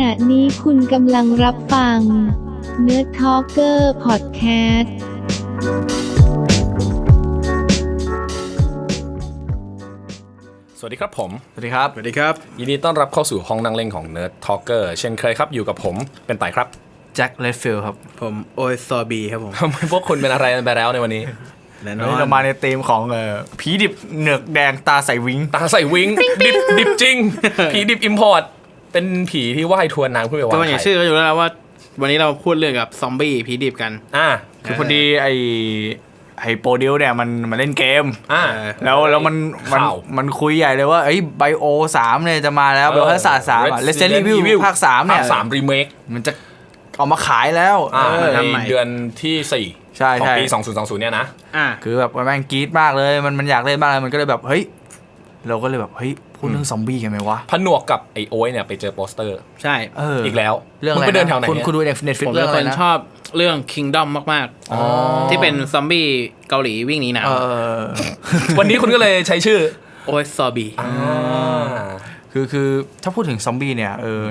ณะนี้คุณกำลังรับฟัง Nerd Talker Podcast สวัสดีครับผม สวัสดีครับ สวัสดีครับ ยินดีต้อนรับเข้าสู่ห้องนั่งเล่นของ Nerd Talker เช่นเคยครับอยู่กับผมเป็นไต่ครับแจ็คเลดฟิลครับ ผมโอเอซอบีครับผมทำไมพวกคุณเป็นอะไรกันไปแล้วในวันนี้แน่นวันอนี้นเรามาในธีมของเอ่อผีดิบเหนือกแดงตาใสวิงตาใส่วิงดิบดิบจริง ผีดิบอิมพอร์ต เป็นผีที่ว่ายทวนน้ำขึ้นไปวางก็มันอย่างไข่ชื่อก็อยู่แล้วนะว่า วันนี้เราพูดเรื่องกับซอมบี้ผีดิบกัน อ่า คือพอดีไอไอโปรดิวเนี่ยมันมันเล่นเกม อ่า แล้วแล้วมันมันข่าวมันคุยใหญ่เลยว่าไอ้ไบโอสามเนี่ยจะมาแล้วไบโอทัศน์สามอะเลสเซน Resident รีวิว Evil ภาคสามเนี่ยภาคสามรีเมคมันจะเอามาขายแล้วอ่าเออทำใหม่ในเดือนที่สี่ใช่ของใช่ ปี 2020 เนี่ยนะ อะคือแบบแม่งกรี๊ดมากเลย มันมันอยากเล่นมากเลยมันก็เลยแบบเฮ้ย เราก็เลยแบบเฮ้ย พูดเรื่องซอมบี้กันไหมวะ ผนวกกับไอโอ้ยเนี่ยไปเจอโปสเตอร์ ใช่ เอออีกแล้วเรื่องมึอะไรไปเดินแถวไหนคุณเนี่ยคุณดูในเน็ตฟิผกมเรื่เป็องนอะไรคนนะชอบเรื่อง Kingdom มาก อ๋อๆ ที่เป็นซอมบี้เกาหลีวิ่งหนีหนาวเออ วันนี้คุณก็เลยใช้ชื่อโอเอซอบีอ่าคือคือถ้าพูดถึงซอมบี้เนี่ยเออ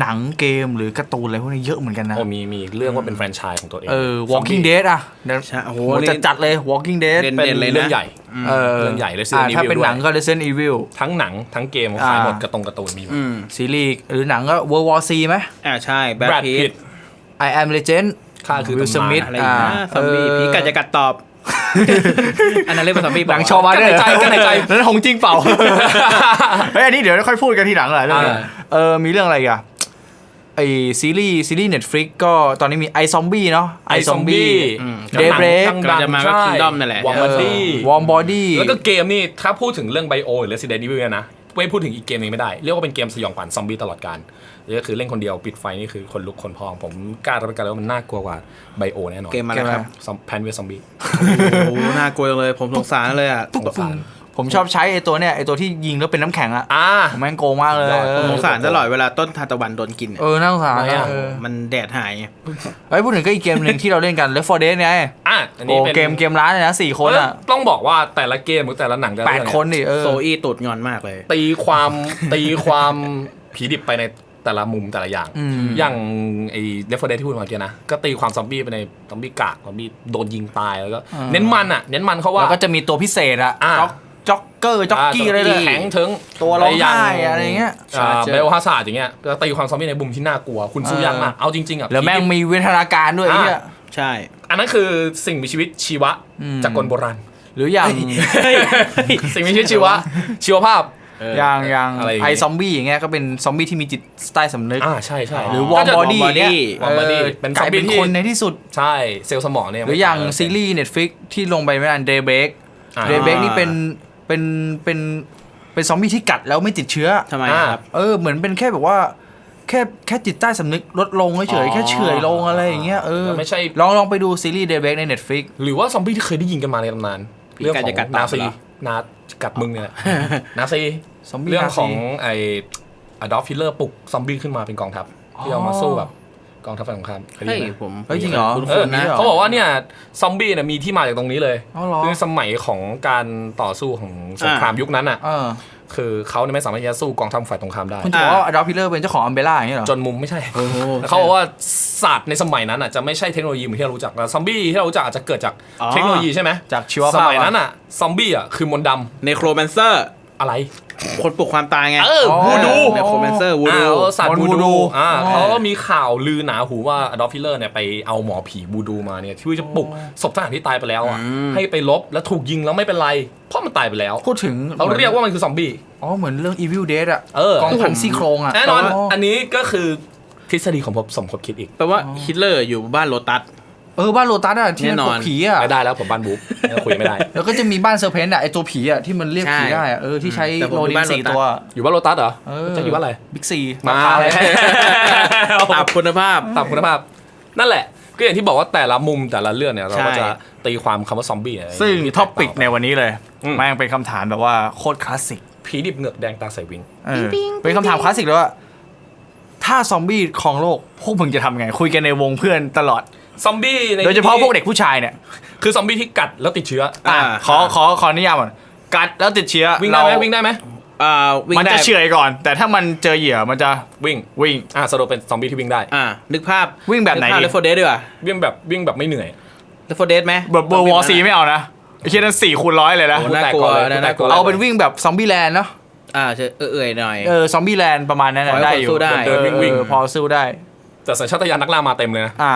หนังเกมหรือการ์ตูนอะไรพวกนี้เยอะเหมือนกันนะ โอ้มีมีเรื่องว่าเป็นแฟรนไชส์ของตัวเอง เออ Walking Dead อะเดี๋ยวใช่โอ้โหโหจะจัดเลย Walking Dead เด่น เป็นเลยนะ เรื่องใหญ่ เออเรื่องใหญ่ Resident อ่าถ้า Evil เป็นหนังด้วยก็ Resident Evil ทั้งหนังทั้งเกมขายหมดอ่ากระตรงการ์ตูนมีหมดอืมซีรีส์หรือหนังก็ World War C ไหม อ่าใช่แบท Brad พี Pitt I Am Legend ข้าคือ Will ตำนาน Smith อะไรอย่างเงี้ยอ่าซอมบี้เออผีกัดจะกัดตอบ อันนั้นเรียกว่าซอมบี้หนังชอมากั้นเด้หายใจกั้นหายใจนั่นของจริงเปล่า เฮ้ยอันนี้เดี๋ยวค่อยพูดกันทีหลังแหละเรื่องนี้อ่าเออมีเรื่องอะไรอีกอะ ไอซีรีส์ซีรีส์ Netflix ก็ตอนนี้มี I Zombie เนาะไอซอมบี้อืม Daybreak กำลังจะมาก็ Kingdom นั่นแหละวอร์มดี้วอร์มบอดี้แล้วก็เกมนี่ถ้าพูดถึงเรื่องไบโอหรือ Resident Evil เนี่ยนะไม่พูดถึงอีกเกมหนึงไม่ได้ เรียกว่าเป็นเกมสยองขวัญซอมบี้ตลอดการนี่ก็คือเล่นคนเดียวปิดไฟนี่คือคนลุกคนพอง ผมกล้ารับประกันเลยว่ามันน่ากลัวกว่าไบโอแน่นอนเกมอะไรครับแพนเวซอมบี้โอ้โหน่ากลัวจังเลยผมสงสารเลยอะสงสาร ผมชอบใช้ไอตัวเนี่ยไอตัวที่ยิงแล้วเป็นน้ำแข็งอะอ่าผมแม่งโกงมากเลยยอดเอผมอสงสารตลอดเวลาต้นทานตะวันโดนกินอะเออน่าสงสารทำไมอะเออมันแดดหายไงเฮ้ยพูดถึงก็อีกเกมหนึ่งที่เราเล่นกัน Left 4 Dead ไงอะอันโอ้นี้เป็นเกมเกมร้านเลยนะสี่คนอะเต้องบอกว่าแต่ละเกมหรือแต่ละหนังแต่ละแปดเรื่องเยคนดิเออโซอี้ตูดงอนมากเลย ตีความตีความผีดิบไปในแต่ละมุมแต่ละอย่างอืมอย่างไอ้เดฟเฟอร์เดที่พูดมาเมื่อกี้นะ ก็ตีความซอมบี้ไปในซอมบี้กากซอมบี้โดนยิงตายแล้วก็ เน้นมันอะ เน้นมันเขาว่า แล้วก็จะมีตัวพิเศษอะอ่า จ็อกจ็อกเกอร์จ็อกกี้อะไรเลยแข็งถึงตัวร้องไห้อะไรเงี้ยอ่า Charger เบลฮาซาร์ดอย่างเงี้ยก็ตีความซอมบี้ในมุมที่น่ากลัว คุณสู้ยากมากเอาจริงๆอะแล้วแม่งผีดิบมีวิทยาการด้วยไอ้เนี่ยใช่ อันนั้นคือสิ่งมีชีวิตชีวะอืมจากกลโบราณหรืออย่างสิ่งมีชีวิตชีวะชีวภาพอย่างอย่างอะไรอย่างไองี้ซอมบี้อย่างเงี้ยก็เป็นซอมบี้ที่มีจิตใต้สำนึกอ่าใช่ใช่หรือก็วอร์มจะบอดี้ warm body เนี่ย warm body เออเป็นกลายเป็นซอมบี้ที่คนในที่สุดใช่เซลล์สมองเนี่ยหรืออย่างซีรีส์ Netflix ที่ลงไปไม่นาน Daybreak อ่า Daybreak นี่เป็น เป็นเป็นเป็นซอมบี้ที่กัดแล้วไม่ติดเชื้อทำไมอ่าครับ เออเหมือนเป็นแค่แบบว่า แค่แค่จิตใต้สำนึกลดลงเฉยอ๋อๆแค่เฉื่อยลงอะไรอย่างเงี้ยเออไม่ใช่ ลองลองไปดูซีรีส์ Daybreak ใน Netflix หรือว่าซอมบี้ที่เคยได้ยินกันมาในตำนานผีเรื่องกัดของจะกัดนาตามซีเหรอนากัดมึงเนี่ยแหละนาซีซอมบี้เรื่องนาซีของไออดอล์ฟฮิตเลอร์ปลุกซอมบี้ขึ้นมาเป็นกองทัพที่เอามาสู้กับ กองทัพฝ่ายสงครามเคยได้เฮ้ยยินไหม ผมเฮ้ยจริงเหรอคุ้เออนๆนะหรอเขาบอกว่าเนี่ยซอมบี้เนี่ยมีที่มาจากตรงนี้เลยอ๋อเหรอคือสมัยของการต่อสู้ของสงครามยุคนั้นอะ เออคือเขาเนี่ยไม่สามารถที่จะสู้กองทัพฝ่ายตรงข้ามได้ คุณจะบอกว่า Adolf Hitler เป็นเจ้าของอัมเบร่าอย่างเงี้ยเหรอ จนมุมไม่ใช่โอ้โหเขาบอกว่าศาสตร์ในสมัยนั้นอะจะไม่ใช่เทคโนโลยีเหมือนที่เรารู้จักแล้วซอมบี้ที่เรารู้จักอาจจะเกิดจากอ๋อ เทคโนโลยีใช่ไหมจากชีวสภาพมัยนั้นอะซอมบี้อะคือมนต์ดเนโครแมนเซอร์ำ อะไรคนปลุกความตายไงเออวูดูเนโครแมนเซอร์วูอ่าดูศาสตร์มนต์วูวูดูดูอ่าอ๋อเขาก็มีข่าวลือหนาหูว่าอดอล์ฟฮิตเลอร์เนี่ยไปเอาหมอผีวูดูมาเนี่ยที่จะปลุกศพทหารที่ตายไปแล้วอะให้ไปลบแล้วถูกยิงแล้วไม่เป็นไร เพราะมันตายไปแล้วพูดถึงเขาเรียกว่ามันคือซอมบี้อ๋อเหมือนเรื่อง Evil Dead อะเออกองพันซี่โครงอะแน่นอนอ๋ออันนี้ก็คือทฤษฎีของผมสมคบคิดอีกแปลว่าฮิตเลอร์อยู่บ้านโลตัส เออบ้านโลตัสอะที่แน่มันนปอลุนกผีอะไม่ได้แล้วผมบ้านบุ๊กคุยไม่ได้ แล้วก็จะมีบ้านเซอร์เพนต์อะไอตัวผีอะที่มันเรียกผีใช่ได้อะเออที่ใช้แต่ผมโรอยู่ลินบ้านสี่โลตัส ตัว อยู่บ้านโลตัสเหรอเออ จะอยู่บ้านอะไร บิ๊กซีมาเลยตับคุณภาพต่ำคุณภาพ นั่นแหละ ก็อย่างที่บอกว่าแต่ละมุมแต่ละเรื่องเนี่ย เราก็ใช่ จะตีความคำว่าซอมบี้เนี่ยซึ่งที่ท็อปิกแตกต่างในวันนี้เลยอืมแม่งเป็นคำถามแบบว่าโคตรคลาสสิกผีดิบเหงือกแดงตาใสวิง เออเป็นคำถามคลาสสิกเลยว่า ถ้าซอมบี้ครองโลกพวกมึงจะทำไง คุยกันในวงเพื่อนตลอด ซอมบี้ในโดยเฉพาะพวกเด็กผู้ชายเนี่ย คือซอมบี้ที่กัดแล้วติดเชื้ออะอ่าขอขอขอนิยามก่อนกัดแล้วติดเชื้อวิ่งได้ไหมเราวิ่งได้ไหมเอ่าวิ่งมันได้จะเฉื่อยก่อน แต่ถ้ามันเจอเหยื่อมันจะวิ่งวิ่งอ่าสโลเป็นซอมบี้ที่วิ่งได้อ่านึกภาพวิ่งแบบไหนกภาพดีเลฟโฟเดสดีกว่าวิ่งแบบวิ่งแบบไม่เหนื่อยเลฟโฟเดสไหมแบบเบอร์วอซีไม่เอานะไอ้เชี่ยนั้นสี่คูณร้อยเลยนะโอ้น่ากลัวพูดแตกก่อนเลยน่ากลัวเอาเป็นวิ่งแบบซอมบี้แลนด์เนาะอ่าเฉยเอื่อยๆหน่อยเออซอมบี้แลนด์ประมาณนั้นน่ะขอให้ได้คนอยู่สู้ได้เดินวิ่งวิ่งพอสู้ได้แต่สัญชาตญาณนักล่ามาเต็มเลยนะอ่า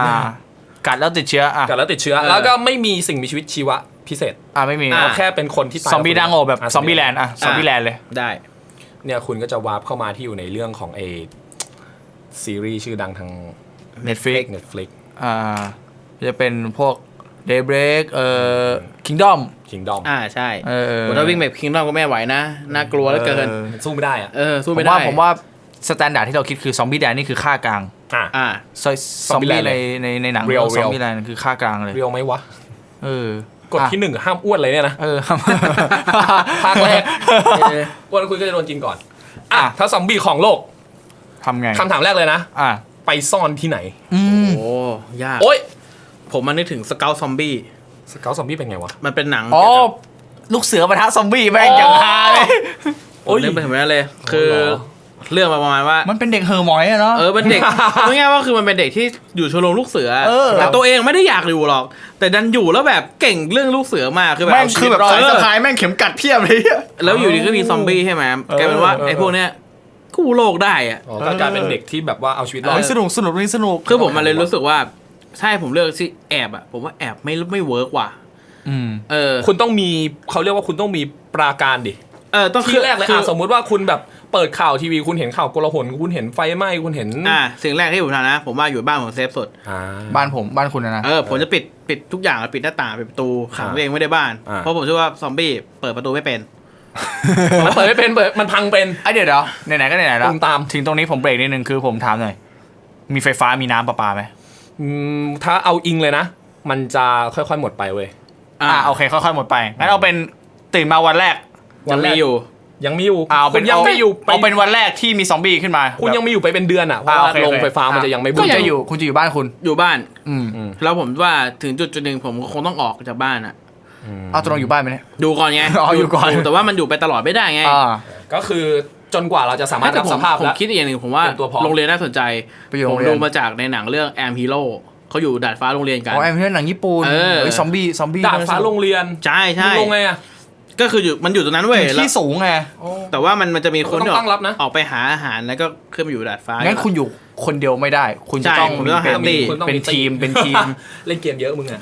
กัดแล้วติดเชื้ออะ กัดแล้วติดเชื้อเออแล้วก็ไม่มีสิ่งมีชีวิตชีวะพิเศษอ่าไม่มีอะเอาแค่เป็นคนที่ตายซอมบี้ดังโอแบบะซอมบี้แลนด์อะซอมบี้แลนด์เลย ได้ เนี่ยคุณก็จะวาร์ปเข้ามาที่อยู่ในเรื่องของเอซีรีส์ชื่อดังทาง Netflix Netflix อ่าจะเป็นพวก Daybreak เอ่อ Kingdom Kingdom อ่าใช่เออโหถ้าวิ่งแบบคิงดอมก็ไม่ไหวนะ น่ากลัวเหลือเกินออมันสู้ไม่ได้อะเออสู้ผมไม่ได้ว่าผมว่าสแตนดาร์ดที่เราคิดคือซอมบี้แลนด์นี่คือค่ากลาง อะอ่าซอยซอมบี้ Zombieland ในในในหนัง Real ซอม Real บี้แลนด์คือค่ากลางเลยเรียวไหมวะเออกฎที่หนึ่งห้ามอ้วนเลยเนี่ยนะเออภาคแรกเอออ้วนคุณก็จะโดนกินก่อนอะอะถ้าซอมบี้ของโลกทำไงคำถามแรกเลยนะอะไปซ่อนที่ไหนอืมโอ้ยากโอ๊ยผมมันนึกถึงสเกลซอมบี้สเกลซอมบี้เป็นไงวะ มันเป็นหนังอ๋อเกี่ยวกับลูกเสือปะทะซอมบี้แม่งอย่างฮาเลยผมนึกไปถึงนั้นเลย คือ เหรอเรื่องมาประมาณว่า มันเป็นเด็กเฮอร์มอยอะเนาะ เออเป็นเด็กเอาง่ายๆว่าคือมันเป็นเด็กที่อยู่ชมรมลูกเสือ เออ แต่ตัวเองไม่ได้อยากอยู่หรอก แต่ดันอยู่แล้วแบบเก่งเรื่องลูกเสือมากคือแบบแม่งเาชีคือวิตแบบรอดสายเอสะอพายแม่งเข็มกัดเพียบเลยแล้วอยู่ดีก็มีซอมบี้ใช่ไหมกลายเป็นว่าเออ ไอ้พวกเนี้ยกู้โลกได้อะอ๋อก็กลายเป็นเด็กที่แบบว่าเอาชีวิตรอด เฮ้ยสนุกสนุกนี่สนุกคือผมมันเลยรู้สึกว่าใช่ผมเลือกที่แอบอะผมว่าแอบไม่ไม่เวิร์กว่ะอืม เออคุณต้องมีเขาเรียกว่าคุณต้องมีปราการดิเออต้องที่แรกเลยคือะสมมุติว่าคุณแบบ เปิดข่าวทีวีคุณเห็นข่าวโกลาหลคุณเห็นไฟไหม้คุณเห็นอ่าสิ่งแรกที่ผมทำนะ ผมว่าอยู่บ้านผมเซฟสุด อ่า บ้านผมบ้านคุณนะนะ เออผมจะปิดปิดทุกอย่างปิดหน้าต่างปิดประตูขังอ่าตัวเองไม่ได้บ้าน อ่า เพราะผมเชื่อว่าซอมบี้เปิดประตูไม่เป็น มันเปิดไม่เป็นเปิดมันพังเป็น ไอะเดี๋ยวเดี๋ยวไหนๆก็ไหนๆแล้วตูมตาม ถึงตรงนี้ผมเบรกนิดนึงคือผมถามหน่อย มีไฟฟ้ามีน้ำประปาไหมอืมถ้าเอาอิงเลยนะ มันจะค่อยๆหมดไปเว้ย อ่าโอเคค่อยๆหมดไปงั้นเอาเป็นตื่นมาวันแรกยังมีอยู่ ยังมีอยู่เอาเป็นคุณยังไม่อยู่ไปเอาเป็นวันแรกที่มีซอมบี้ขึ้นมา คุณยังแบบไม่อยู่ไปเป็นเดือนอะเพราะอ่าว่าโอเคโรงโอเคไฟฟ้ามันจะยังไม่คุณบูมจะอยู่คุณจะอยู่บ้านคุณ อยู่บ้าน อืมแล้วผมว่าถึงจุดจุดหนึ่งผมคงต้องออกจากบ้านอะเอาตรงอยู่บ้านไหมเนี่ย ดูก่อนไงอ๋ออยู่ก่อน แต่ว่ามันอยู่ไปตลอดไม่ได้ไงอ่า ก็คือจนกว่าเราจะสามารถแต่รับผสมภาพผมแล้ว คิดอีกอย่างหนึ่งผมว่าเตรียมตัวพร้อม โรงเรียนน่าสนใจไปอยู่ผโรมงเรียน ดูมาจากในหนังเรื่องแอมฮีโร่เขาอยู่ดาดฟ้าโรงเรียนกัน อ๋อแอมเพื่อนหนังญี่ปุ่นเออฮ้ยซอมบี้ซอมบี้ดาดฟ้าโรงเรียนใช่ใช่มึงลงไงอะ ก็คืออยู่มันอยู่ตรงนั้นเว้ยแล้วที่สูงไงแต่ว่ามันมันจะมีคนต้องที่ออกตั้งรับนะ ออกไปหาอาหารแล้วก็ขึ้นมาอยู่ดาดฟ้างั้ นคุณอยู่คนเดียวไม่ได้ คุณจะใช่ต้องผมมีต้องเป็นหาตี้ คุณต้องเป็นมีตี้ ทีมเป็นทีมเล่นเกมเยอะมึงอะ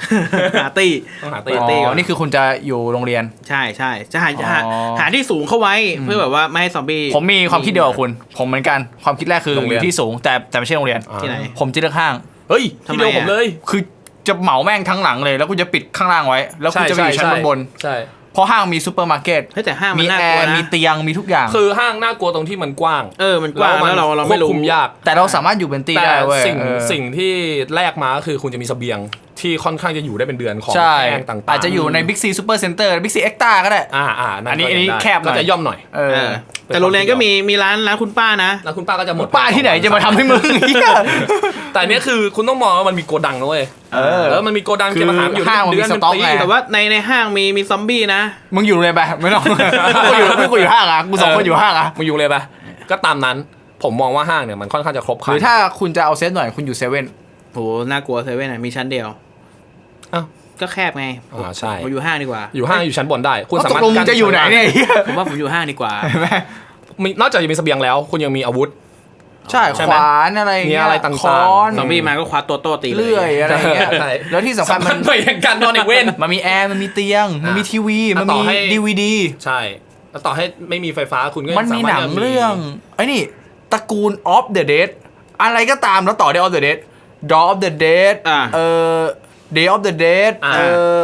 หาตี้ต้องหาเปิตีดอ๋ตีก่อนอนี่คือคุณจะอยู่โรงเรียน ใช่ใช่จะหาจะหาอ๋อ หาที่สูงเข้าไว้เพื่อแบบว่าไม่ให้ซอมบี้ ผมมีความคิดเดียวกับคุณ ผมเหมือนกันความคิดแรกคืออยู่ที่สูงแต่แต่ไม่ใช่โรงเรียนที่ไหน ผมจะเลือกห้าง เฮ้ยทำที่ไมเดียวอะผมเลยคือจะเหมาแม่งทั้งหลังเลย แล้วกูจะปิดข้างล่างไว้ แล้วกูจะไปอยู่ชั้นบนบนใช่ๆ เพราะห้างมีซูเปอร์มาร์เก็ตเฮ้ยแต่ห้างมัมีนน่าแอกลัวร์นะ มีเตียงมีทุกอย่าง คือห้างน่ากลัวตรงที่มันกว้างเออมันกว้างแล้วเราเราไม่ควบรู้ คุมยาก แต่เราสามารถอยู่เป็นตีแต่ได้เว้ยสิ่งเออ สิ่งที่แลกมาก็คือคุณจะมีเสบียง ที่ค่อนข้างจะอยู่ได้เป็นเดือนของใช่ แห้งต่างๆอาจจะอยู่ในบิ๊กซีซูเปอร์เซ็นเตอร์บิ๊กซีเอ็กตาก็ได้ อ่าอ่าอันนี้ก็อันนี้ได้แคบหน่อยก็จะย่อมหน่อยเอเอออ แต่โรงเรียนก็มีมีร้านร้านคุณป้านะ แล้วคุณป้าก็จะหมดป้าที่ไหนจะมาทำให้มึงเหี้ย แต่อันเนี้ยคือคุณต้องมองว่ามันมีโกดังนะเว้ยเออแล้วมันมีโกดังคือเก็บอาหารอยู่ห้างมันมีเดือนสต็อกเป็นปีไง แต่ว่าในในห้างมีมีซอมบี้นะ มึงอยู่โรงเรียนไปไม่ต้องกูอยู่กูอยู่ห้างอะกูสองคนอยู่ห้างอะมึงอยู่เลยปะก็ตามนั้นผมมองว่าห้างเนี่ยมันค่อนข้างจะครบคหรันรือถ้าคุณจะเอาเซตหน่อยคุณอยู่เซเว่นโหน่ากลัวเซเว่นอะมีชั้นเดียว อ้าวก็แคบไงอ่าใช่ ผมอยู่ห้างดีกว่า อยู่ห้างอยู่ชั้นบนได้ คุณตสากมารถลงมึงจะอยู่ไหนเนี่ยเหี้ยผมว่าผมอยู่ห้างดีกว่าเห็นไหมมีนอกจากจะมีเสบียงแล้ว คุณยังมีอาวุธ ใช่ใช่ขไหมวานอะไรย่างเงี้ยมีอะไรต่างๆค้อนซอมบี้มาก็คว้าตัวโต้ตีเลยเลื่อยอะไรอย่างเงี้ยใช่แล้วที่สำคัญสำมัคัญนหน่อยอย่างการนอนอีกเว้นมันมีแอร์มันมีเตียง มันมีทีวีอะมันต่มีอให้ดีวีดีใช่แล้วต่อให้ไม่มีไฟฟ้าคุณก็ยัมันมีสาาหนัรงถจะเรื่องไอ้นี่ตระกูล of the dead อะไรก็ตามแล้วต่อได้ of the dead Dawn of the dead อ่าเอ่อ day of the dead อ่า เอ่อ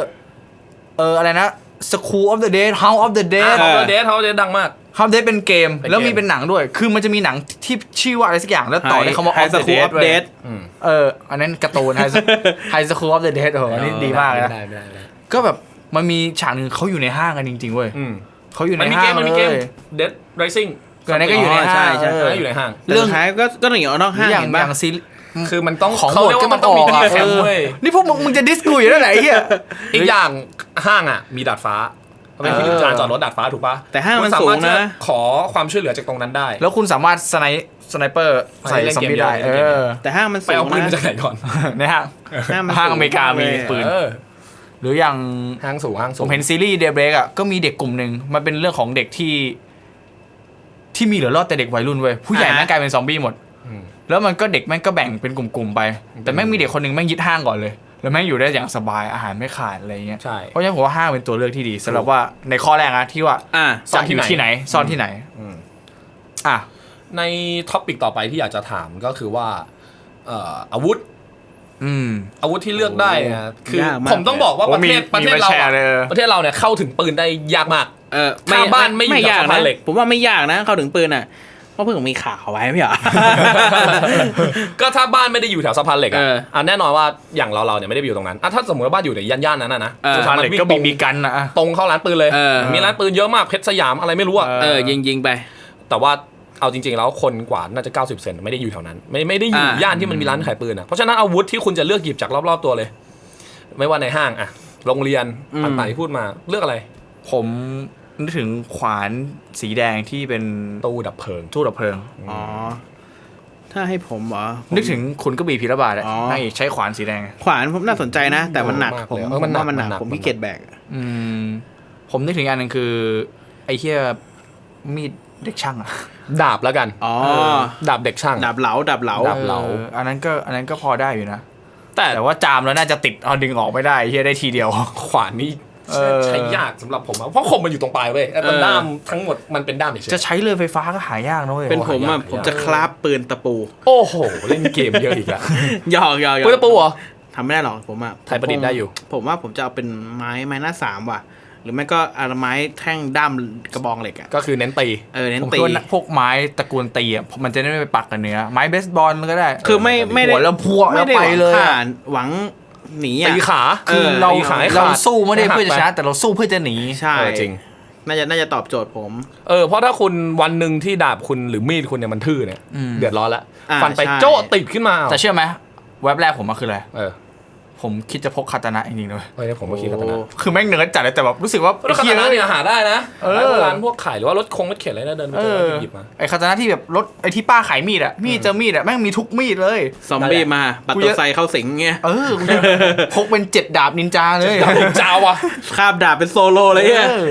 เอ่ออะไรนะ school of the dead house of the เด dead ทเขาเดทเขาเดทดังมาก house of the dead เป็นเกม เป็นเกมแล้วมีเป็นหนังด้วย คือมันจะมีหนังที่ชื่อว่าอะไรสักอย่างแล้วต่อได้คำว่าไฮ of ส the คูล dead อัปเดตเออ อันนั้นการ์ตูน High High School of the Dead โอ้โหอันนี้ดีมากเลยนะ ได้ได้ได้ก็แบบมันมีฉากหนึ่งเขาอยู่ในห้างกันจริงๆเว้ยอืมเขาอยู่ในมันมีห้าเกงมมันมีเลเกมย Dead Rising อันนั้นก็อยู่ในอ๋อใช่ห้าง ใช่เอเอออ อยู่ในห้างเรื่องท้ายก็ก็ต้องอย่างเอานอกห้างอย่างเห็นอปะย่างซี คือมันต้องของเขาหมดเรียกก็ว่ามัมันนต้องมีออกที่อะแคมเอป์อเว้ยนี่พวกมึงมึงจะดิสกูอยู่แล้วไหนเฮีย อีกอย่างห้างอะ มีดาดฟ้ามันเป็นที่เออลานจอดรถดาดฟ้าถูกปะแต่ห้างมันคุณสามารถสูงนะ ที่จขอความช่วยเหลือจากตรงนั้นได้ แล้วคุณสามารถสไนสไนเปอร์ใส่เล่นซอมเกมบี้ได้เดียวเอเล่นเกมเดียวอแต่ห้างมันไปสูเอางปืนมานะจากไหนก่อนในห้างห้างมันห้างสูอเมริกามีเลยปืน เออหรืออย่างห้างสูงห้างสูผงมเห็นซีรีส์เดย์เบรกอะก็มีเด็กกลุ่มหนึ่งมันเป็นเรื่องของเด็กที่ ที่มีเหลือรอดแต่เด็กวัยรุ่นเว้ยผู้ใหญ่แม่งกลายเป็นซอมบี้หมดอืม แล้วมันก็เด็กแม่งก็แบ่งเป็นกลุ่มๆไป แต่แม่งมีเด็กคนหนึ่งแม่งยึดห้างก่อนเลย แล้วแม่งอยู่ได้อย่างสบายอาหารไม่ขาดอะไรเงี้ยใช่เพราะฉะนั้นผมว่าห้างเป็นตัวเลือกที่ดีสำหรับว่าในข้อแรกนะที่ว่าอ่าซ่อนจะที่อยู่ไหนที่ไหนซ่อนที่ไหนอืมอะในท็อปิกต่อไปที่อยากจะถามก็คือว่าเอ่ออาวุธอืมอาวุธที่เลือกได้เนะคือยากมากผมต้องบอกว่าโอ้ประเทศมีประเทศมีมาเราแชร์อะเลยเออประเทศเราเนี่ยเข้าถึงปืนได้ยากมากเออถ้าบ้านไม่อยู่ไม่กับยากสะพานะนเหล็ก ผมว่าไม่ยากนะเข้าถึงปืนอะ เพราะเพิ่งมีข่าวไว้ไม่เหรอ ก็ถ้าบ้านไม่ได้อยู่แถวสะพานเหล็กอะเอออะแน่นอนว่าอย่างเราเราเนี่ยไม่ได้ไปอยู่ตรงนั้นอะถ้าสมมติว่าบ้านอยู่ในย่านๆนั้นนะนะเออสุดพาท้ายเหล็กวิ่งก็ตมีรงมีกันนะอะ ตรงเข้าร้านปืนเลย เออ มีร้านปืนเยอะมากเพชรสยามอะไรไม่รู้อะเอ เออยิงยิงๆไป แต่ว่าเอาจริง ๆ แล้วคนกว่าน่าจะ 90 เซนไม่ได้อยู่แถวนั้น ไม่ไม่ได้อยู่อ่า ย่านที่มันมีร้านขายปืนอะเพราะฉะนั้นอาวุธที่คุณจะเลือกหยิบจากรอบๆตัวเลย ไม่ว่าในห้างอะโรงเรียนต่างๆที่พูดมาเลือกอะไร ผม นึกถึงขวานสีแดงที่เป็นตู้ดับเพลิง ตู้ดับเพลิง อ๋อ ถ้าให้ผมเหรอผมนึกถึงคุณกระบี่พิรบาทอะอ๋อนางเอกใช้ขวานสีแดง ขวานผมน่าสนใจนะ แต่มันหนักมากผมเลยผเออมันมหนักว่ามันหนักมันหนัก ผมพี่เกียจแบกอืม ผมนึกถึงอันหนึงคือ ไอ้เหี้ยมีดเด็กช่างอะดาบแล้วกันอ๋อดาบเด็กช่างดาบเหลาดาบเหลาดาบเหลา อออันนั้นก็อันนั้นก็พอได้อยู่นะ แต่แต่ว่าจามแล้วน่าจะติดเอาดึงออกไม่ได้ไอ้เหี้ยได้ทีเดียว ขวานนี่เออ ใช้ยากสำหรับผมอะเพราะคมมันอยู่ตรงปลายเว้ยแต่มันด้ามทั้งหมดมันเป็นด้ามเฉยจะใช้เรือไฟฟ้าก็หายากนะเว้ยเป็นผมหาอะยากผมจะคราฟปืนตะปูๆโอ้โห เล่นเกมเยอะอีกแล้วหยอกหยอกหยอกปืนตะปูเหรอ ทำไม่ได้หรอกผมอะไทยประดิษฐ์ได้อยู่ ผมว่าผมจะเอาเป็นไม้ไม้หน้าสามว่ะ หรือไม่ก็เอาไม้แท่งด้ามกระบองเหล็กอะก็คือเน้นตี เออเน้นผมตี คิดว่าพวกไม้ตระกูลตีอะมันจะได้ไม่ไปปักกับเนื้อไม้เบสบอลก็ได้คือไม่ไม่ได้หัวแล้วพัวแล้วไม่ได้ไปเลยหวังอะฆ่าหวัง หนีตีอะขาคือเออเราตีขาให้เราขาดสู้ไม่ได้ให้หักเพื่อจะชนะไปแต่เราสู้เพื่อจะหนี ใช่เออจริง น่าจะน่าจะตอบโจทย์ผม เออเพราะถ้าคุณวันหนึ่งที่ดาบคุณหรือมีดคุณเนี่ยมันทื่อเนี่ย อืม เดือดร้อนละอ่าฟันไปใช่ โจ้ติดขึ้นมาแต่เชื่อไหมเว็บแรกผมมาคืออะไรเออ ผมคิดจะพกคาตานะจริงๆเลยเฮ้ยผมก็คิดคาตานะคือแม่งเนิร์ดจัดเลยแต่แบบรู้สึกว่าแล้วคาไอ้ตาเหี้ยนะเนี่ยหาได้นะเออร้านร้านพวกขายหรือว่ารถคงรถเข็นอะไรนะเดินไปเอเจออหยิบมาไอ้คาตานะที่แบบรถไอ้ที่ป้าขายมีดอะมีดเจอมีดอะแม่งมีทุกมีดเลยซอมบี้มาปัตกูโตจะไซเข้าสิงเงี้ยเออกูจะพกเป็นเจ็ดดาบนินจาเลยดาบนินจาวะคาบดาบเป็นโซโลเลยเนี่ยเออ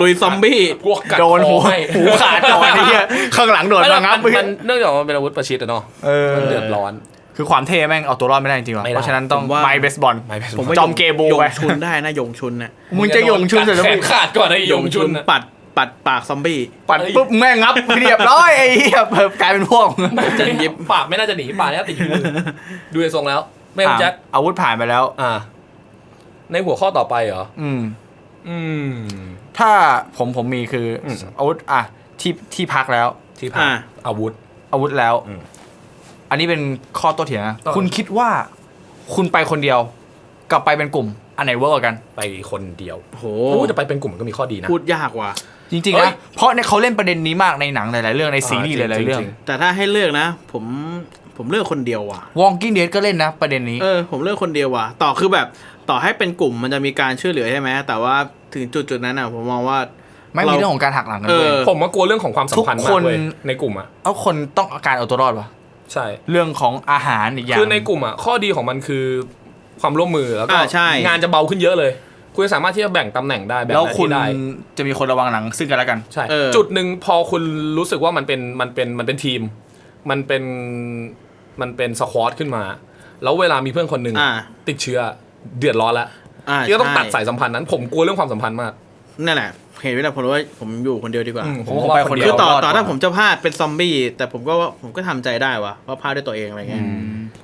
ลุยซอมบี้พวกกัดโดนหูคอให้หูขาดก่อนไอ้เหี้ยข้างหลังโดนไม่หรมาอกงับมันมันเนื่องจากว่ามันเป็นอาวุธประชิดอะเนาะเออมันเดือดร้อน คือความเท่แม่งเอาตัวรอดไม่ได้จริงๆว่ะไม่ได้เพราะฉะนั้นต้องผมว่า ไม้เบสบอลไม้เบสบอลผมว่าจอมเกบูยงไป ชุนได้นะยงชุนน่ะมึงจะยงชุนเสร็จแล้วแขมึนงขาดก่อนไอ้ยงชุนอะปัดปัดปากซอมบี้ ปัดปุ๊บแม่งงับเรียบร้อยไอ้เหี้ยเพิ่มกลายเป็นพวกจะยิบปากไม่น่าจะหนีปากน่าจะติดมือดูในทรงแล้ว ไม่คุณแจ็คอะอาวุธผ่านไปแล้ว อ่า ในหัวข้อต่อไปเหรอ อืม อืม ถ้าผมผมมีคืออม อาวุธอะที่ที่พักแล้ว ที่พักอ่า อาวุธ อาวุธแล้ว อืม อันนี้เป็นข้อโต้เถียงนะต่อคุณคิดว่าคุณไปคนเดียว กับไปเป็นกลุ่ม อันไหนเวิร์กกว่ากัน ไปคนเดียวโหโอ้จะไปเป็นกลุ่มมันก็มีข้อดีนะ พูดยากว่ะ จริงๆเอ้ยนะเพราะเนี่ยเขาเล่นประเด็นนี้มากในหนังหลายๆเรื่องในซีรีส์หลายๆเรื่องจริง แต่ถ้าให้เลือกนะ ผมผมเลือกคนเดียวว่ะ วองกิ้งเดดก็เล่นนะ ประเด็นนี้ เออผมเลือกคนเดียวว่ะ ต่อคือแบบต่อให้เป็นกลุ่มมันจะมีการช่วยเหลือใช่ไหมแต่ว่าถึงจุดจุดๆนั้นอะผมมองว่า ไม่มีเรื่องของการหักหลังกันด้วยเออ ผมว่ากลัวเรื่องของความสัมพันธ์ทุกมาคกน เลยในกลุ่มอะเอาคนต้องอาการเอาตัวรอดวะ ใช่ เรื่องของอาหารอีกอย่าง คือในกลุ่มอะข้อดีของมันคือความร่วมมือแล้วก็อ่าใช่ งานจะเบาขึ้นเยอะเลย คุณสามารถที่จะแบ่งตำแหน่งได้แบ่งแล้วหน้าคุณที่ได้ จะมีคนระวังหลังซึ่งกันและกัน ใช่ เออ จุดหนึ่งพอคุณรู้สึกว่ามันเป็นมันเป็นมันเป็นทีม มันเป็นมันเป็นสควอตขึ้นมา แล้วเวลามีเพื่อนคนหนึ่งอ่า ติดเชื้อเดือดร้อนแล้วอ่าที่ก็ต้องใช่ตัดสายสัมพันธ์นั้น ผมกลัวเรื่องความสัมพันธ์มาก นั่นแหละเหตุว่าผมรู้ว่าผมอยู่คนเดียวดีกว่า อืมผมก็ไปคนเดียวคือต่อรอดต่อกว่าถ้าผมจะพลาดเป็นซอมบี้แต่ผมก็ว่าผมก็ทำใจได้ว่ะว่าพลาดด้วยตัวเองอะไรเงี้ย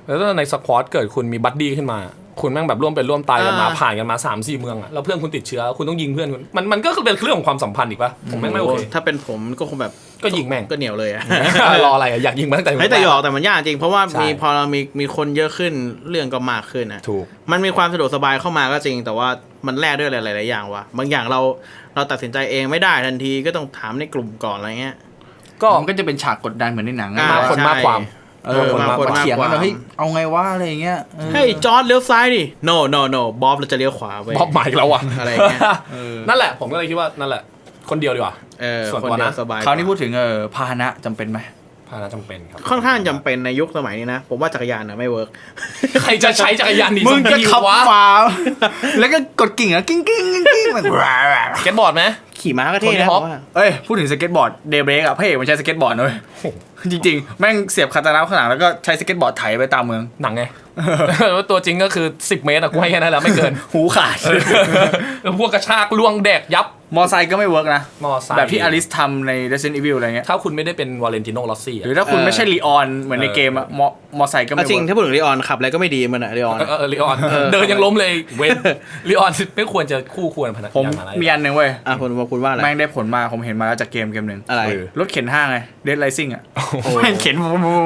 แล้วถ้าในสควอตเกิดคุณมีบัดดี้ขึ้นมา คุณแม่งแบบร่วมเป็นร่วมตายกันมาอ่า ผ่านกันมา3ามสี่เมืองอะแล้วเพื่อนคุณติดเชื้อคุณต้องยิงเพื่อนคุณมันมันก็คือเป็นเรื่องของความสัมพันธ์อีกปะผมแม่งไม่โอเคถ้าเป็นผมก็คงแบบก็ยิงแม่ง ก็เหนียวเลยอะ รออะไรอะอยากยิงมาตั้งแต่ไม่แต่หยอกแต่มันยากจริงเพราะว่าใช่ มีพอเรามีมีคนเยอะขึ้นเรื่องก็มากขึ้นนะถูก มันมีความสะดวกสบายเข้ามาก็จริง แต่ว่ามันแลกด้วยหลายๆอย่างว่ะบางอย่างเราเราตัดสินใจเองไม่ได้ทันทีก็ต้องถามในกลุ่มก่อนอะไรเงี้ย ก็มันก็จะเป็นฉากกดดันเหมือนในหนังอ่านะมากคนใช่ มากความ เออคนมากกว่าเถียงกันเลยเฮ้ยเอาไงวะอะไรอย่างเงี้ยออเฮ้ยจอร์ดเลี้ยวซ้ายดิ no no no บ๊อบเราจะเลี้ยวขวาไปบ๊อบใหม่แล้วอะอะไรอย่างเงี้ยนั่นแหละผมก็เลยคิดว่านั่นแหละคนเดียวดีกว่าเออส่วนคนตัวเดียวนะสบายคราวนี้พูดถึงเออพาหนะจำเป็นไหมพานะจำเป็นครับค่อนข้างจำเป็นในยุคสมัยนี้นะ ผมว่าจักรยานนะไม่เวิร์กใครจะใช้จักรยานหนีมึงจะขับวะฟ้าแล้วก็กดกิ่งอะกิ้งกิ้งกิ้งกิ้งมันเก็ตบอร์ดไหมขี่ม้าก็เท่โทนี่นะฮอปผมว่าเอ้ยพูดถึงสเก็ตบอร์ดเดย์เบรกอะพระเอกมันใช้สเก็ตบอร์ดนะเลย จริงๆ แม่งเสียบคาตานะข้างหลังแล้วก็ใช้สเก็ตบอร์ดไถไปตามเมือง หนังไงแล้วตัวจริงก็คือ 10 เมตรอะกูให้แค่นั้นแหละไม่เกิน หูขาด แล้วพวกกระชากล่วงแดกยับ มอไซค์ก็ไม่เวิร์กนะ มอไซค์แบบที่อลิสทำใน Resident Evil อะไรเงี้ย ถ้าคุณไม่ได้เป็นวาเลนติโนลอสซี่หรือถ้าคุณไม่ใช่ลีออนเหมือนในเกมอะมอมอไซค์ก็ไม่เอาจริงเวิร์กถ้าพูดถึงลีออนขับอะไรก็ไม่ดีมันอะลีออนเออลีออนเดินยังล้มเลยเวนลีออนไม่ควรจะคู่ควรพนักผมงานอะไรมีอันหนึ่งเว้ยอะคุณว่าคุณว่าอะไรแม่งได้ผลมาผมเห็นมาแล้วจากเกมเกมหนึ่งอะไรรถเข็นห้างไง Dead Rising อะแม่งเข็น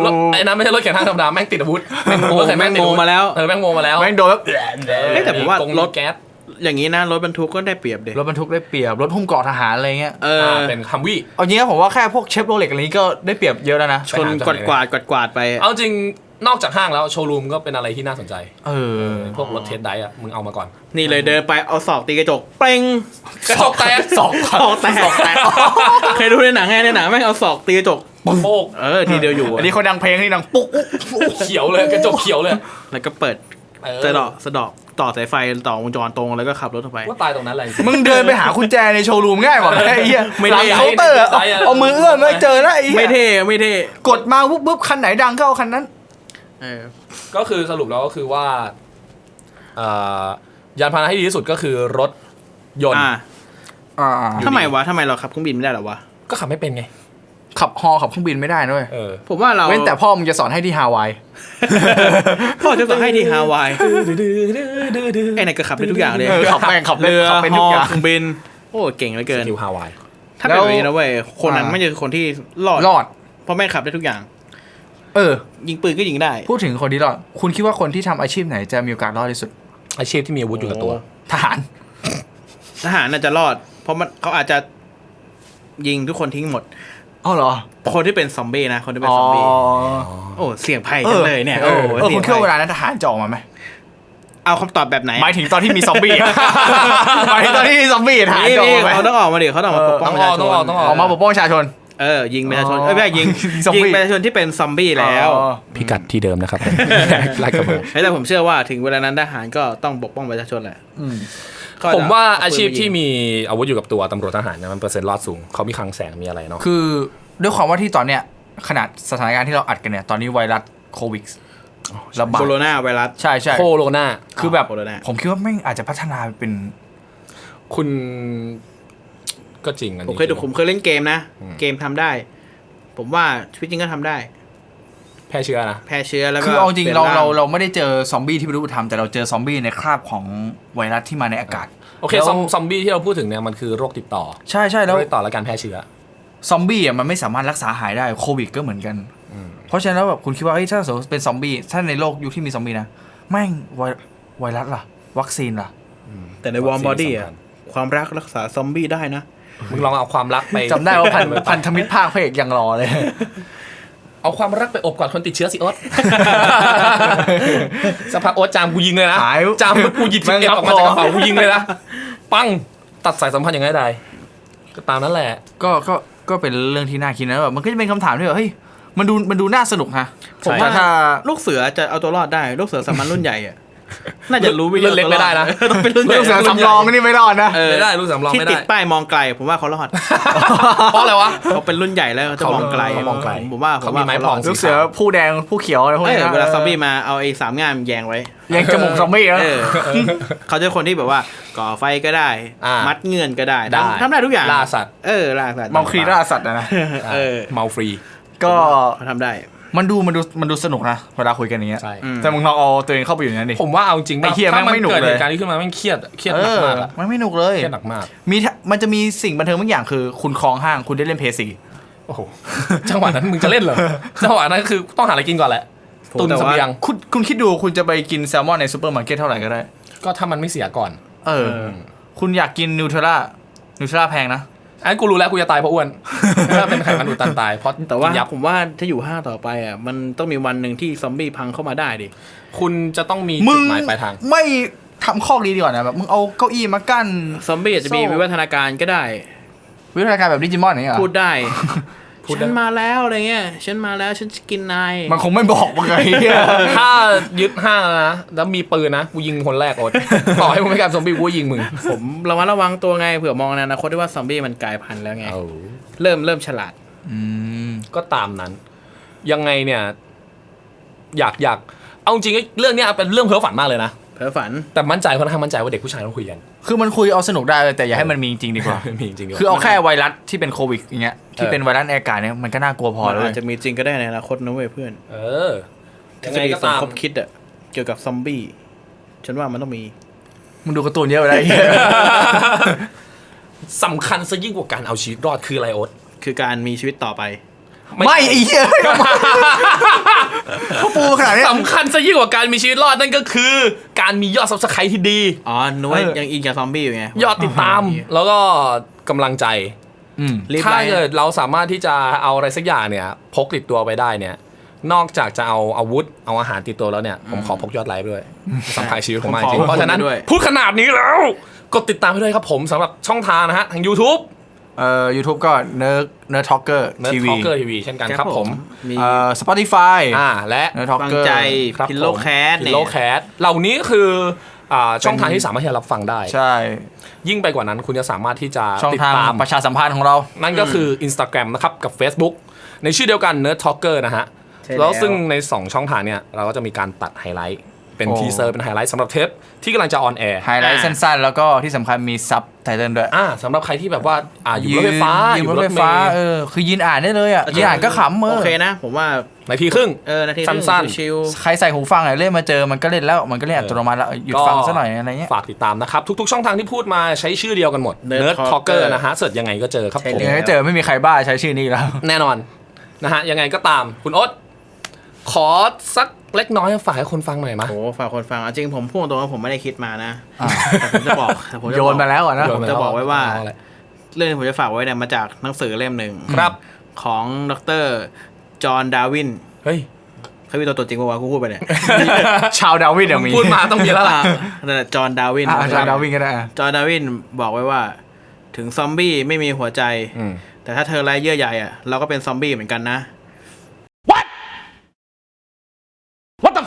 รถไอ้นั้นไม่ใช่รถเข็นทางธรรมดาแม่งติดอาวุธแม่งโมรถเข็นแม่งติดโมอาวุธมาแล้ว เออแม่งโมมาแล้วแม่งโดนแบบเฮ้ยแต่ผมว่ารถ แก๊สอย่างนี้นะรถบรรทุกก็ได้เปรียบเด็รถบรรทุกได้เปรียบรถหุ้มเกราะทหารอะไรเงี้ยเออเป็นคัมวี่เอาจริงๆผมว่าแค่พวกเชฟโรเล็กอะไรนี้ก็ได้เปรียบเยอะแล้วนะชนกวาดกวาดกวาดกวาดไป เอาจริงนอกจากห้างแล้วโชว์รูมก็เป็นอะไรที่น่าสนใจ เออ พวกรถเทสไดอะมึงเอามาก่อน นี่เลยเดินไปเอาศอกตีกระจกเป้งกระจกแตกสองศอกแตกเคยดูในหนังไงในหนังแม่งเอาศอกตีกระจก โป๊กเออทีเดียวอยู่อันนี้เขาดังเพลงนี่ดังปุ๊กเขียวเลยกระจกเขียวเลย แล้วก็เปิดเออสะเดาะสะเดาะต่อสายไฟต่อวงจรตรงแล้วก็ขับรถออกไปว่าตายตรงนั้นเลยมึงเดินไปหากุญแจในโชว์รูมง่ายกว่าไหมไอ้เหี้ยไม่หได้ลังเคาน์เตอร์อะไม่ได้เอามือเอื้อมไม่เจอแล้วไอ้เหี้ยไม่เท่ไม่เท่กดมาปุ๊บปุ๊บคันไหนดังก็เอาคันนั้นเออก็คือสรุปแล้วก็คือว่าเอ่อยานพาหนะที่ดีที่สุดก็คือรถยนต์อ่าอ่าทำไมวะทำไมเราขับเครื่องบินไม่ได้เหรอวะก็ขับไม่เป็นไง ขับฮอขับเครื่องบินไม่ได้ด้วยเออ ผมว่าเราเว้นแต่พ่อมึงจะสอนให้ที่ฮาวาย พ่อจะสั่งให้ที่ฮาวายไอ้ไหนก็ขับได้ทุกอย่างเลยเออขับแม่งขับเรืเรืออขับเป็นฮทุกออย่าง เครื่องบิน โอ้เก่งเหลือเกินคิวฮาวาย ถ้าเป็นแล้วแบบนี้นะเว้ยคนนั้นอ่า ไม่ใช่คนที่รอดรอด เพราะแม่งขับได้ทุกอย่าง เออ ยิงปืนก็ยิงได้พูดถึงคนที่รอด คุณคิดว่าคนที่ทำอาชีพไหนจะมีโอกาสรอดที่สุด อาชีพที่มีอาวุธอยู่กับตัว ทหาร ทหารน่าจะรอด เพราะมันเขาอาจจะยิงทุกคนทิ้งหมด อ๋อเหรอคนที่เป็นซอมบี้นะ คนที่เป็นอ๋อซอมบี้โอ้เสี่ยงภัยจังเลยเนี่ยเออเออสี่คุยณงคิดว่าเวภัยลานั้นทหารจะออกมาไหมเอาคำตอบแบบไหนหมายถึงตอนที่มีซอมบี้อะหมายถึงตอนที่มีซอมบี้ทหารนี่จะออกนี่มาไหมเขาต้องออกมาดิเขาต้องออกมาปกป้องต้ปองระอชาอกชต้อนงออกต้องออกออกมาปกป้องประชาชน เออยิงประชาชนอ๋อเอ้ยไม่ใช่ยิงซอมบี้ ยิงประชาชนที่เป็นซอมบี้แล้วอ๋อพิกัดที่เดิมนะครับ ลาดกระบังเฮ้ยแต่ผมเชื่อว่าถึงเวลานั้นทหารก็ต้องปกป้องประชาชนแหละอืม ก็จะผมว่าอาชีพเปืนที่ยิงมีอาวุธอยู่กับตัวตำรวจทหารเนี่ยมันเปอร์เซ็นต์รอดสูงเขามีคลังแสงมีอะไรเนาะคือด้วยความว่าที่ตอนเนี้ยขนาดสถานการณ์ที่เราอัดกันเนี่ย ตอนนี้ไวรัสโควิดระบาดโคโรนาไวรัส ใช่ใช่โคโรนาคือแบบ โคโรนา ผมคิดว่าแม่งอาจจะพัฒนาเป็น คุณ ก็จริงอันผมนี้เคยดูผมเคยเล่นเกมนะอืมเกมทำได้ ผมว่าชีวิตจริงก็ทำได้ แพร่เชื้อนะแพร่เชื้อแล้วก็คือเอาจริงปลี่ยนเราเรางเราไม่ได้เจอซอมบี้ที่เป็นรูปธรรมแต่เราเจอซอมบี้ในคราบของไวรัสที่มาในอากาศโอเคแล้วซอมซอมบี้ที่เราพูดถึงเนี่ยมันคือโรคติดต่อ ใช่ใช่แล้วโรคติดต่อและการแพร่เชื้อซอมบี้อะมันไม่สามารถรักษาหายได้โควิดก็เหมือนกันอืมเพราะฉะนั้นแล้วแบบคุณคิดว่าเอ้ยถ้าสมมติเป็นซอมบี้ถ้าในโลกยุคที่มีซอมบี้นะแม่งไวไวรัสล่ะ วัคซีนล่ะแต่ในวอร์มบอดี้อะความรักรักษาซอมบี้ได้นะ มึงลองเอาความรักไปจำได้ว่าพันพันธมิตรภาคพระเอกยังรอเลย เอาความรักไปอบกอดคนติดเชื้อสิโอ๊ตสักพักโอ๊ตจามกูยิงเลยนะหายจามปุ๊บกูหยิบแม่สิงบเอ็ดรับออกมาจากกระคอเป๋ากูยิงเลยนะปังตัดสายสัมพันธ์อย่างง่ายดายก็ตามนั้นแหละ ก็ก็ก็เป็นเรื่องที่น่าคิดนะแบบมันก็จะเป็นคำถามที่แบบเฮ้ยมันดูมันดูน่าสนุกนะผมว่าถ้าลูกเสือจะเอาตัวรอดได้ ลูกเสือสามัญรุ่นใหญ่อะ น่าจะรู้วิธีรุ่นเล็กไม่ได้นะต้องเป็นรุ่นใหญ่เรื่องเสือสำรองนี่ไม่รอดนะเออไม่ได้ลูกสำรองที่ไม่ติได้ดป้ายมองไกล ผมว่าเขารอดเพราะอะไรวะ เขาเป็นรุ่นใหญ่แล้วเขาจะมองไกลเขามองไกล ผมว่าผมว่าเขามีไม้เขารอดพองลูกเสือผู้แดงผู้เขียวอะไรพวกเอนี้อนะเวลาซอมบี้มาเอาไอ้สามงามแยงไว้ ยังจมูกซอมบี้นะ เออเขาจะคนที่แบบว่าก่อไฟก็ได้ อ่ามัมัดเงื่อนก็ได้ได้ทำทำได้ทุกอย่างล่าสัตว์ เออล่าสัตว์เมาครีล่าสัตว์นะนะ เออเมาฟรี ก็เขาทำได้ มันดูมันดูมันดูสนุกนะเวลาคุยกันอย่างเงี้ยใช่อืมแต่มึงลองเอาตัวเองเข้าไปอยู่ในนั้นดิ ผมว่าเอาจริงไอ้เหี้ยถ้าแม่งไม่หนุกเกิดเลย เหตุการณ์นี้ขึ้นมาแม่งเครียดเครียดเอหนักอมากอะมันไม่หนุกเลย เครียดหนักมากมีถ้ามันจะมีสิ่งบันเทิงบางอย่างคือ คุณคลองห้างคุณได้เล่นเพย์ซีโอ้โหจังหวะนั้นมึงจะเล่นเหรอจังหวะนั้นคือต้องหาอะไรกินก่อนแหละผมตุนแต่เสว่าบียงคุณคุณคิดดูคุณจะไปกินแซลมอนในซูเปอร์มาร์เก็ตเท่าไหร่ก็ได้ ก็ถ้ามันไม่เสียก่อน เออ คุณอยากกินนิวเทล่านิวเทล่าแพงนะ อันกูรู้แล้วกูจะตายเพราะอ้วน ถ้าเป็นไขมันอุดตันตายเพราะแต่ว่ากินยับผมว่าถ้าอยู่ห้างต่อไปอะมันต้องมีวันหนึ่งที่ซอมบี้พังเข้ามาได้ดิ คุณจะต้องมีมึจุงดหมายปลายทาง ไม่ทำข้อดีดีกว่านะแบบมึงเอาเก้าอี้มากั้นซอมบี้อาจจะมีโซ่วิวัฒนาการก็ได้ วิทยาการแบบดิจิมอนอย่างเงี้ยเหรอพูดได้พูดได้ ฉันมาแล้วอะไรเงี้ย ฉันมาแล้วฉันจะกินนาย มันคงไม่บอกมึงไงเหี้ยถ้ายึดห้างแล้วนะ แล้วมีปืนนะ กูยิงคนแรกโอ๊ตต่อให้มึงไม่กลายเป็นซอมบี้กูก็ยิงมึง ผมระมัดระวังตัวไง เผื่อมองในอนาคตได้ว่าซอมบี้มันกลายพันธุ์แล้วไง เริ่มเริ่มฉลาด อืม ก็ตามนั้น ยังไงเนี่ย อยากอยาก เอาจริงๆเรื่องเนี้ยเป็นเรื่องเพ้อฝันมากเลยนะเพ้อฝัน แต่มั่นใจค่อนข้างมั่นใจว่าเด็กผู้ชายต้องคุยกัน คือมันคุยเอาสนุกได้เลยแต่อย่าให้มันมีจริงดีกว่า มีจริงๆด้วยคือเอาแค่ไวรัสที่เป็นโควิดอย่างเงี้ยที่เป็นไวรัสในอากาศเนี่ยมันก็น่ากลัวพอมันแล้วอาเว้จยจะมีจริงก็ได้ในอนาคตนะเว้ยเพื่อนเออทฤยังษไงฎีก็สมตามคบคิดอะเกี่ยวกับซอมบี้ฉันว่ามันต้องมีมึงดูการ์ตูนเยอะไปแล้วไอ้เหี้ยสำคัญซะยิ่งกว่าการเอาชีวิตรอดคืออะไรโอ๊ตคือการมีชีวิตต่อไป ไม่ไอ้เหี้ยเขาปูขนาดเนี้ยสำคัญซะยิ่งกว่าการมีชีวิตรอดนั่นก็คือ การมียอดซับสไครต์ที่ดี อ๋อนุ้ยเออยังอินกับซอมบี้อยู่ไง ยอดติดตามแล้วก็กำลังใจอืมรีบถ้าไลน์เกิดเราสามารถที่จะเอาอะไรสักอย่างเนี่ย พกติดตัวไปได้เนี่ย นอกจากจะเอาอาวุธเอาอาหารติดตัวแล้วเนี่ย ผมขอพกยอดไลค์ไปด้วยสำคัญชีวิตผมมากจริงผมขอเพราะฉะนั้นด้วยพูดขนาดนี้แล้วกดติดตามไปด้วยครับผมสำหรับช่องทางนะฮะทาง YouTube เอ่อ YouTube ก็เนิร์ดเนิร์ดท็อกเกอร์ n e r d ทีวี Talker TV เช่นกันครับผมมีเอ่อ Spotify อ่าและเนิร์ดท็อกฟังเกอร์ใจครับพิลโลแคสพิโลแคสเหล่านี้คืออ่าช่องทางที่สามารถที่จะรับฟังได้ ใช่ ยิ่งไปกว่านั้นคุณจะสามารถที่จะช่องติดทางตามประชาสัมพันธ์ของเรา นั่นก็คือ Instagram นะครับกับ Facebook ในชื่อเดียวกัน Nerd Talker นะฮะใช่แล้วแล้วซึ่งใน 2 ช่องทางเนี่ย เราก็จะมีการตัดไฮไลท์ เป็นโอ้ทีเซอร์เป็นไฮไลท์สำหรับเทปที่กำลังจะออนแอร์ไฮไลท์สั้นๆ แล้วก็ที่สำคัญมีซับไตเติลด้วยอ่าสำหรับใครที่แบบว่าอ่าอยู่รถไฟฟ้ายือนยู่รถรไฟถเมฟ้าล์เออคือยืนอ่านได้เลยอะยืนอ่านก็ขำเอโออเคนะ ผมว่านาทีครึ่งเออนาทีสั้นๆชิวใครใส่หูฟังอะเล่นมาเจอมันก็เล่นแล้วมันก็เล่นอัตโนมัติแล้วหยุดฟังซะหน่อยอะไรเงี้ยฝากติดตามนะครับ ทุกๆ ช่องทางที่พูดมาใช้ชื่อเดียวกันหมด Nerd Nerd Talker Talker นะฮะเสิร์ชยังไงก็เจอครับผมยังไงก็เจอไม่มีใครบ้าใช้ชื่อนี้แล้ว แน่นอนนะฮะยังไงก็ตามคุณโอ๊ต ขอสักเล็กน้อยฝากให้คนฟังหน่อยมะๆโหฝากคนฟังเอาจริงผมพูดตรงว่าผมไม่ได้คิดมานะอ่าแต่ผมจะบอกแต่ผมจะโยบอกนมาแล้วอะนะโยนมา จะบอกไว้ว่า เออะไรเรื่องที่ผมจะฝากไว้เนี่ยมาจากหนังสือเล่มหนึ่งครับ ของดรจอห์นดาวินเฮ้ย เขามีตัวตนจริงปะวะกูพูดไปเนี่ย ชาวดาวินยังมีพูดมาต้องมีแล้วล่ะ นั่นแหละจอห์นดาวินอะอาจารย์ดาวินก็ได้อะ จอห์นดาวินบอกไว้ว่า ถึงซอมบี้ไม่มีหัวใจอืมแต่ถ้าเธอไร้เยื่อใยอะเราก็เป็นซอมบี้เหมือนกันนะ